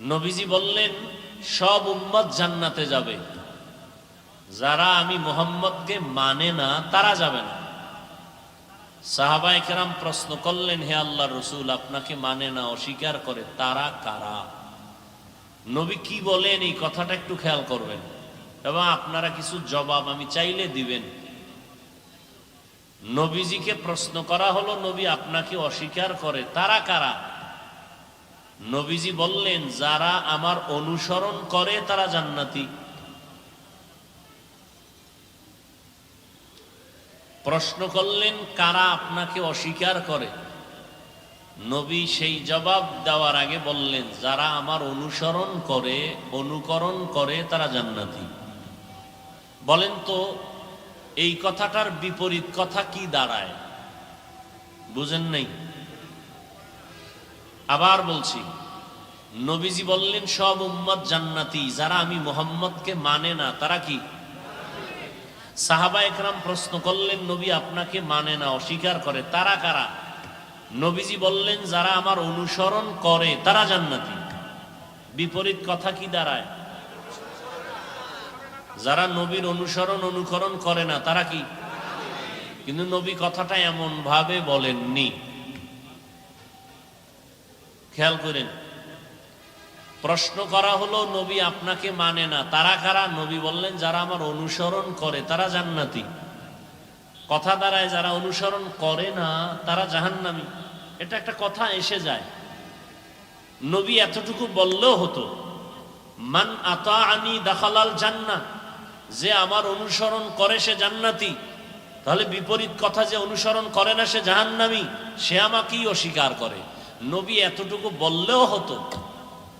নবীজি বললেন, সব উম্মত জান্নাতে যাবে। যারা আমি মোহাম্মদকে মানে না, তারা যাবে না। সাহাবা একরাম প্রশ্ন করলেন, হে আল্লাহ রসুল, আপনাকে মানে না, অস্বীকার করে, তারা কারা? নবী কি বলেন, এই কথাটা একটু খেয়াল করবেন। এবং আপনারা কিছু জবাব আমি চাইলে দিবেন। নবীজিকে প্রশ্ন করা হলো, নবী আপনাকে অস্বীকার করে, তারা কারা? নবীজি বললেন, যারা আমার অনুসরণ করে তারা জান্নাতি। প্রশ্ন করলেন, কারা আপনাকে অস্বীকার করে? নবী সেই জবাব দেওয়ার আগে বললেন, যারা আমার অনুসরণ করে, অনুকরণ করে তারা জান্নাতি। বলেন তো, এই কথাটার বিপরীত কথা কি দাঁড়ায়? বুঝেন নাই? আবার বলছি, নবীজি বললেন, সব উম্মত জান্নাতি, যারা আমি মোহাম্মদকে মানে না, তারা কি? সাহাবা একরাম প্রশ্ন করলেন, নবী আপনাকে মানে না, অস্বীকার করে, তারা কারা? নবীজি বললেন, যারা আমার অনুসরণ করে, তারা জান্নাতি। বিপরীত কথা কি দাঁড়ায়? যারা নবীর অনুসরণ, অনুকরণ করে না, তারা কি? কিন্তু নবী কথাটা এমন ভাবে বলেননি। খেয়াল করেন। প্রশ্ন করা হলো, নবী আপনাকে মানে না। তারা কারা? নবী বললেন, যারা আমার অনুসরণ করে, তারা জান্নাতি। কথা দ্বারায় যারা অনুসরণ করে না, তারা জাহান্নামি। এটা একটা কথা এসে যায়। নবী এতটুকু বললেও হতো, মান আতা আনি দাখালাল জান্না যে আমার অনুসরণ করে, সে জান্নাতি। তাহলে বিপরীত কথা যে অনুসরণ করে না, সে জাহান্নামি। সে আমাকেই অস্বীকার করে। নবী এতটুকু বললেও হতো।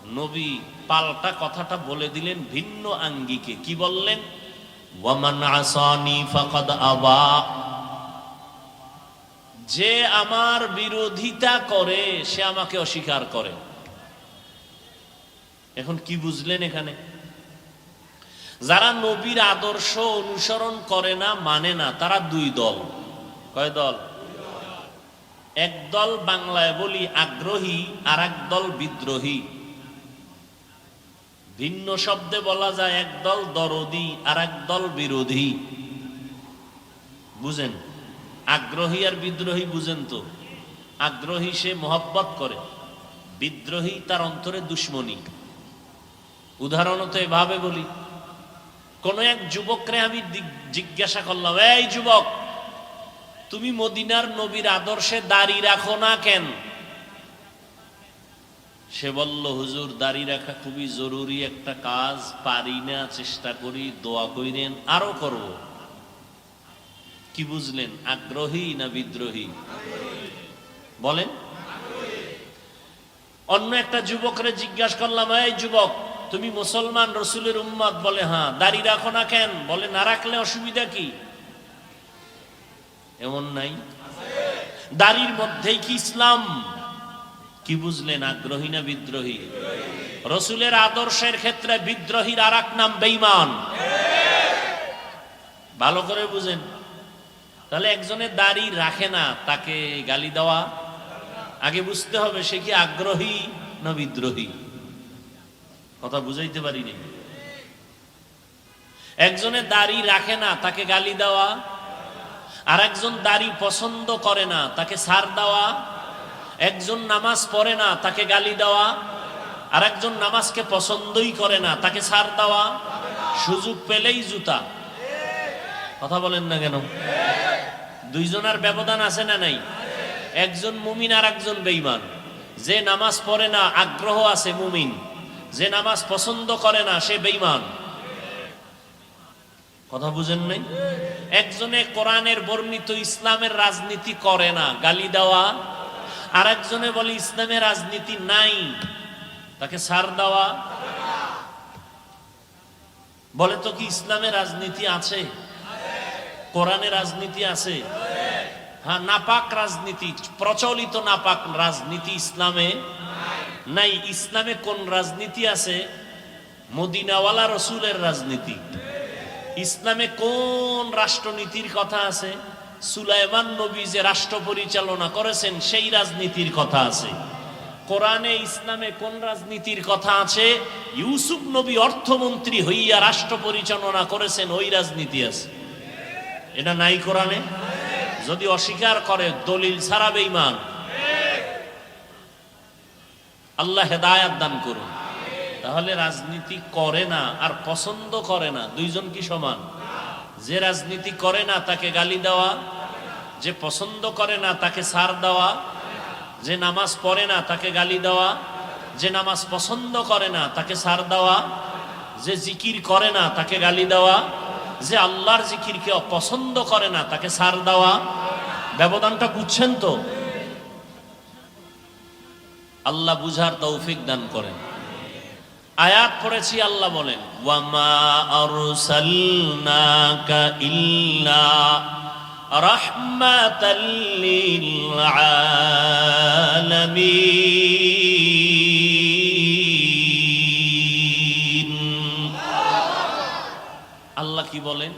নবী পাল্টা কথাটা বলে দিলেন ভিন্ন আঙ্গিকে। কি বললেন? আবা। যে আমার বিরোধিতা করে, সে আমাকে অস্বীকার করে। এখন কি বুঝলেন এখানে? যারা নবীর আদর্শ অনুসরণ করে না মানে না, তারা দুই দল। কয় দল? এক দল বাংলায় বলি আগ্রহী আর একদল বিদ্রোহী। ভিন্ন শব্দে বলা যায় একদল দরদি আর একদল বিরোধী। বুঝেন? আগ্রহী আর বিদ্রোহী বুঝেন তো? আগ্রহী সে মোহব্বত করে, বিদ্রোহী তার অন্তরে দুশ্মনী। উদাহরণত এভাবে বলি। কোন এক যুবকরে আমি জিজ্ঞাসা করলাম, এই যুবক তুমি মদিনার নবীর আদর্শে দাঁড়িয়ে রাখো না কেন? সে বলল, হুজুর দাড়ি রাখা খুবই জরুরি একটা কাজ। পারি না, চেষ্টা করি, দোয়া কইরেন আরও করব। কি বুঝলেন? আগ্রহী না বিদ্রোহী? বলেন। অন্য একটা যুবকরে জিজ্ঞাসা করলাম, এই যুবক, তুমি মুসলমান রসুলের উম্মত? বলে হ্যাঁ। দাড়ি রাখো না কেন? বলে, না রাখলে অসুবিধা কি? এমন নাই? দাড়ির মধ্যেই কি ইসলাম? কি বুঝলেন আগ্রহী না বিদ্রোহী? রসুলের আদর্শের ক্ষেত্রে বিদ্রোহীর আর নাম বেইমান ভালো করে বুঝেন। তাহলে একজনের দাড়ি রাখে না, তাকে গালি দেওয়া? আগে বুঝতে হবে সে কি আগ্রহী না বিদ্রোহী। কথা বুঝাইতে পারিনি। একজনের দাড়ি রাখে না, তাকে গালি দেওয়া? আর একজন দাড়ি পছন্দ করে না, তাকে সার দেওয়া। একজন নামাজ পড়ে না, তাকে গালি দেওয়া। আর একজন নামাজকে পছন্দই করে না, তাকে সার দেওয়া। সুযোগ পেলেই জুতা। কথা বলেন না কেন? দুইজনের ব্যবধান আছে না নাই? একজন মুমিন আর একজন বেইমান যে নামাজ পড়ে না, আগ্রহ আছে মুমিন। যে নামাজ পছন্দ করে না, সে বেইমান কথা বুঝেন নাই? একজনে কোরআনের বর্ণিত ইসলামের রাজনীতি করে না, গালি দেওয়া। আর একজনে বলে ইসলামের রাজনীতি নাই। তাকে সার দেওয়া। বলে তো কি ইসলামের রাজনীতি আছে? কোরআনের রাজনীতি আছে? হ্যাঁ নাপাক রাজনীতি, প্রচলিত নাপাক রাজনীতি ইসলামে নাই। ইসলামে কোন রাজনীতি আছে? মদিনাওয়ালা রসুলের রাজনীতি। ইসলামে কোন রাষ্ট্রনীতির কথা আছে? সুলাইমান নবী যে রাষ্ট্র পরিচালনা করেছেন, সেই রাজনীতির কথা আছে। কোরআনে ইসলামে কোন রাজনীতির কথা আছে? ইউসুফ নবী অর্থমন্ত্রী হইয়া রাষ্ট্র পরিচালনা করেছেন, ওই রাজনীতি আছে। এটা নাই কোরআনে? যদি অস্বীকার করে, দলিল ছাড়া বেঈমান। আল্লাহ হেদায়াত দান করুন। তাহলে রাজনীতি করে না আর পছন্দ করে না, দুইজন কি সমান? যে রাজনীতি করে না তাকে গালি দেওয়া, যে পছন্দ করে না তাকে সার দেওয়া, যে নামাজ পড়ে না তাকে গালি দেওয়া, যে নামাজ পছন্দ করে না তাকে সার দেওয়া, যে জিকির করে না তাকে গালি দেওয়া, যে আল্লাহর জিকিরকে অপছন্দ করে না তাকে সার দেওয়া। ব্যবধানটা বুঝছেন তো? আল্লাহ বুঝার তৌফিক দান করেন। আয়াত পড়েছি, আল্লাহ বলেন, ওয়ামা ইল্লা আল্লাহ কি বলেন,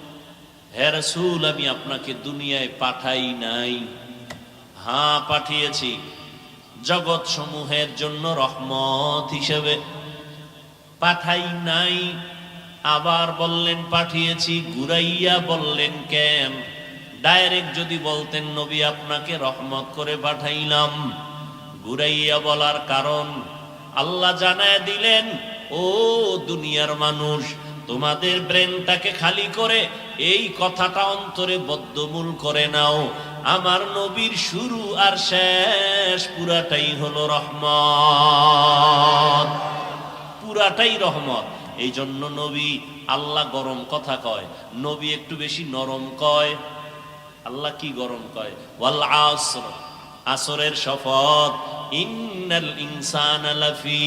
হে রাসূল, আমি আপনাকে দুনিয়ায় পাঠাই নাই। হ্যাঁ পাঠিয়েছি। জগৎ সমূহের জন্য রহমত হিসেবে। পাঠাই নাই। আবার বললেন, পাঠিয়েছি। গুরাইয়া বললেন, কেন? ডাইরেক্ট যদি বলতেন, নবী, আপনাকে রহমত করে পাঠাইলাম। গুরাইয়া বলার কারণ, আল্লাহ জানায় দিলেন, ও দুনিয়ার মানুষ, তোমাদের ব্রেনটাকে খালি করে এই কথাটা অন্তরে বদ্ধমূল করে নাও। আমার নবীর শুরু আর শেষ পুরাটাই হলো রহমত। পুরাটাই রহমত। এই জন্য নবী আল্লাহ গরম কথা কয়, নবী একটু বেশি নরম কয়। আল্লাহ কি গরম কয়? আসর, আসরের শপথ। ইন্নাল ইনসান লাফি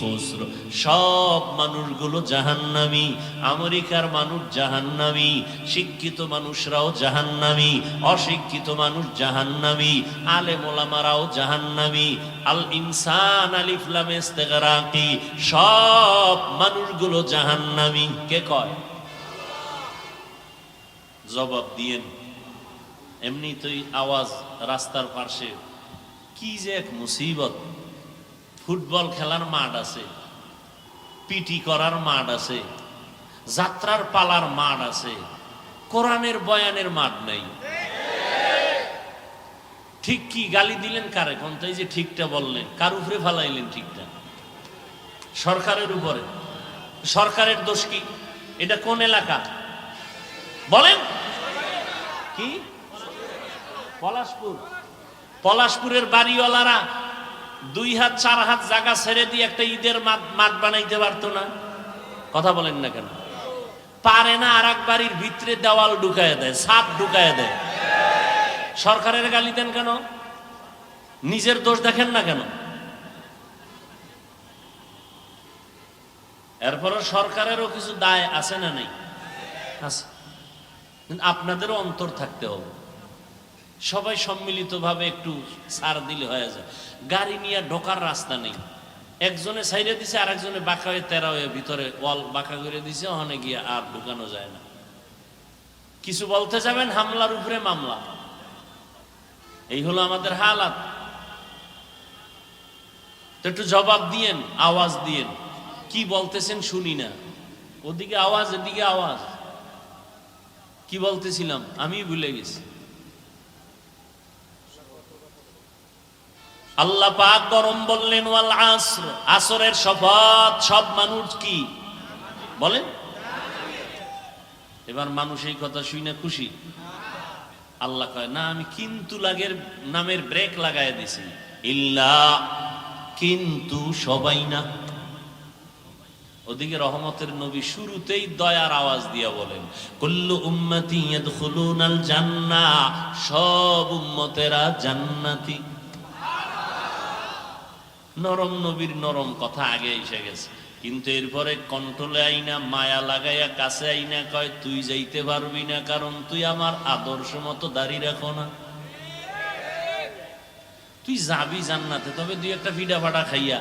খুসর। সব মানুষগুলো জাহান্নামী, আমেরিকার মানুষ জাহান্নামী, শিক্ষিত মানুষরাও জাহান্নামী, অশিক্ষিত মানুষ জাহান্নামী, আলেম ওলামারাও জাহান্নামী। আল ইনসান আলিফ লাম ইস্তেগরাকি, সব মানুষগুলো জাহান্নামী। কে কয়? জবাব দিয়েন। এমনি তো আওয়াজ রাস্তার পাশে কি যে এক মুসিবত। ফুটবল খেলার মাঠ আছে, পিটি করার মাঠ আছে, যাত্রার পালার মাঠ আছে, কোরআনের বয়ানের মাঠ নেই। ঠিক কি গালি দিলেন কারে? কোন তাই যে ঠিকটা বললেন, কার উপরে ফালাইলেন ঠিকটা? সরকারের উপরে। সরকারের দোষ কি? এটা কোন এলাকা? বলেন। কি? পলাশপুর। পলাশপুরের বাড়িওয়ালারা দুই হাত, চার হাত জায়গা ছেড়ে দিয়ে একটা ঈদের মাঠ বানাইতে পারতো না। কথা বলেন না কেন? পারে না আর এক বাড়ির ভিতরে দেওয়াল ঢুকায় দেয়, ছাদ ঢুকায় দেয়। সরকারের গালি দেন কেন? নিজের দোষ দেখেন না কেন? এরপরে সরকারেরও কিছু দায় আছে না নেই? আছে। আপনাদেরও অন্তর থাকতে হবে। সবাই সম্মিলিতভাবে একটু সার দিলে হয়ে যায়। গাড়ি নিয়ে ঢোকার রাস্তা নেই। একজনে সাইডে দিছে আর একজনে বাঁকা হয়ে তেরা হয়ে ভিতরে ওয়াল বাঁকা করে দিছে, ওখানে গিয়ে আর ঢুকানো যায় না। কিছু বলতে যাবেন? হামলার উপরে মামলা। এই হলো আমাদের হালাত। তো একটু জবাব দিয়েন, আওয়াজ দিয়েন। কি বলতেছেন শুনি না। ওদিকে আওয়াজ, এদিকে আওয়াজ। কি বলতেছিলাম? আমি ভুলে গেছি। আল্লাহ পাক গরম বললেন, ওয়াল আসর। আসরের শপথ, সব মানুষ কি? বলেন। এবার মানুষ এই কথা শুই না খুশি। আল্লাহ কয়, না, আমি কিন্তু লাগের নামের ব্রেক লাগাই দিছি। ইল্লা, কিন্তু সবাই না। ওদিকে রহমতের নবী শুরুতেই দয়ার আওয়াজ দিয়া বলেন, কুল্লু উম্মতি ইয়াদখুলুনাল জান্নাহ। সব উম্মতেরা জান্নাতি। নরম নবীর নরম কথা আগে এসে গেছে। কিন্তু এরপরে কন্ট্রোলে আইনা, মায়া লাগাইয়া কাছে আইনা কয়, তুই যাইতে পারবি না, কারণ তুই আমার আদর্শ মতো দাঁড়িয়ে রাখো না। তুই যাবি জান্নাতে, তবে দুই একটা ভিডা ফাটা খাইয়া।